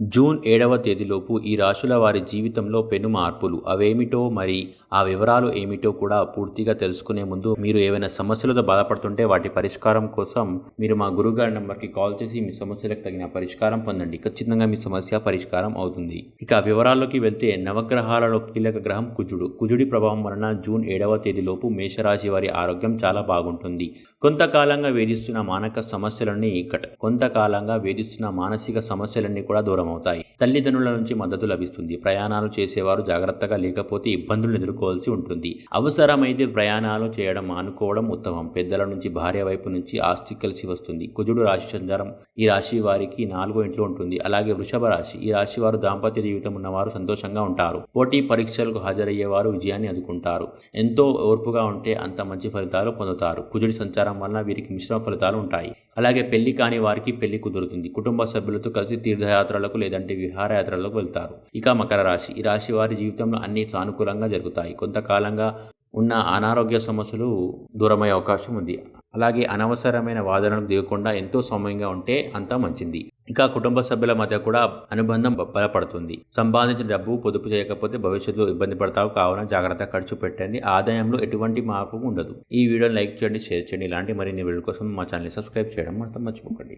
June ఏడవ తేదీలోపు ఈ రాశుల వారి జీవితంలో పెను మార్పులు. అవేమిటో మరి ఆ వివరాలు ఏమిటో కూడా పూర్తిగా తెలుసుకునే ముందు మీరు ఏవైనా సమస్యలతో బాధపడుతుంటే వాటి పరిష్కారం కోసం మీరు మా గురుగారి నంబర్కి కాల్ చేసి మీ సమస్యలకు తగిన పరిష్కారం పొందండి. ఖచ్చితంగా మీ సమస్య పరిష్కారం అవుతుంది. ఇక వివరాల్లోకి వెళ్తే నవగ్రహాలలో కీలక గ్రహం కుజుడు. కుజుడి ప్రభావం వలన జూన్ ఏడవ తేదీలోపు మేషరాశి వారి ఆరోగ్యం చాలా బాగుంటుంది. కొంతకాలంగా వేధిస్తున్న మానక సమస్యలన్నీ కొంతకాలంగా వేధిస్తున్న మానసిక సమస్యలన్నీ కూడా దూరం సులభమవుతాయి తల్లిదండ్రుల నుంచి మద్దతు లభిస్తుంది. ప్రయాణాలు చేసేవారు జాగ్రత్తగా లేకపోతే ఇబ్బందులు ఎదుర్కోవాల్సి ఉంటుంది. అవసరమైతే ప్రయాణాలు చేయడం మానుకోవడం ఉత్తమం. పెద్దల నుంచి భార్య వైపు నుంచి ఆస్తి కలిసి వస్తుంది. కుజుడు రాశి సంచారం ఈ రాశి వారికి నాలుగో ఇంట్లో ఉంటుంది. అలాగే వృషభ రాశి ఈ రాశి వారు దాంపత్య జీవితం ఉన్నవారు సంతోషంగా ఉంటారు. పోటీ పరీక్షలకు హాజరయ్యేవారు విజయాన్ని అందుకుంటారు. ఎంతో ఓర్పుగా ఉంటే అంత మంచి ఫలితాలు పొందుతారు. కుజుడి సంచారం వలన వీరికి మిశ్రమ ఫలితాలు ఉంటాయి. అలాగే పెళ్ళి కాని వారికి పెళ్ళి కుదురుతుంది. కుటుంబ సభ్యులతో కలిసి తీర్థయాత్రలకు లేదంటే విహారయాత్రలకు వెళ్తారు. ఇక మకర రాశి. ఈ రాశి వారి జీవితంలో అన్ని సానుకూలంగా జరుగుతాయి. కొంతకాలంగా ఉన్న అనారోగ్య సమస్యలు దూరమయ్యే అవకాశం ఉంది. అలాగే అనవసరమైన వాదనలకు దిగకుండా ఎంతో సమయంగా ఉంటే అంతా మంచిది. ఇక కుటుంబ సభ్యుల మధ్య కూడా అనుబంధం బలపడుతుంది. సంపాదించిన డబ్బు పొదుపు చేయకపోతే భవిష్యత్తులో ఇబ్బంది పడతావు. కావున జాగ్రత్త ఖర్చు పెట్టండి. ఆదాయంలో ఎటువంటి మార్పు ఉండదు. ఈ వీడియోని లైక్ చేయండి షేర్ చేయండి. ఇలాంటి మరిన్ని వీడియోల కోసం మా ఛానల్ని సబ్స్క్రైబ్ చేయడం మాత్రం మర్చిపోకండి.